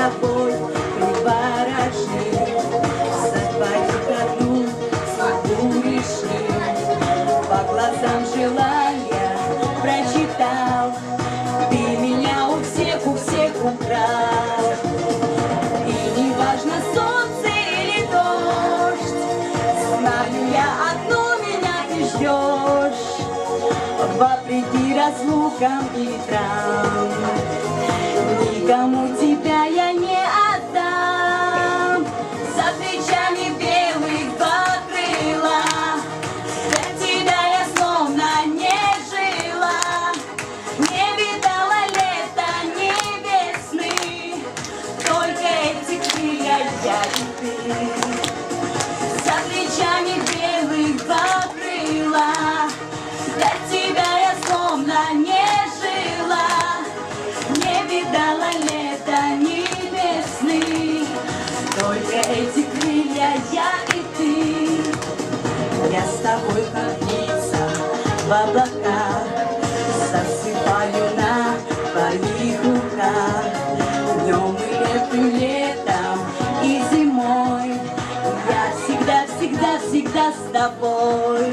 собой приворожил, сотворил одну судьбу решил, по глазам желая прочитал, ты меня у всех, у всех украл. И неважно солнце или дождь, знаю я одно, меня ты ждешь, вопреки разлукам и травмам. никому тебе. эти крылья я и ты. Я с тобой, как птица, в облака, Засыпаю на твоих руках. Днем и летом, летом и зимой Я всегда, всегда, всегда с тобой.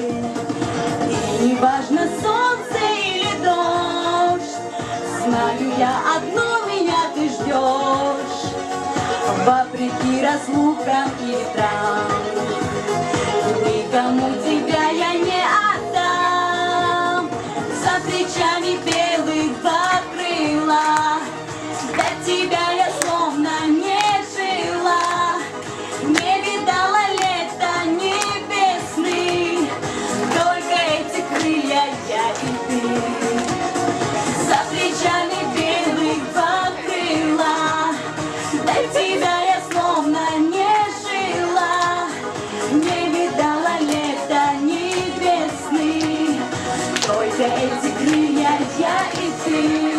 И неважно солнце или дождь, Знаю я одно, меня ты ждешь. Вопреки разлукам и ветрам Никому тебя я не отдам. За плечами белым все эти крылья, я и ты.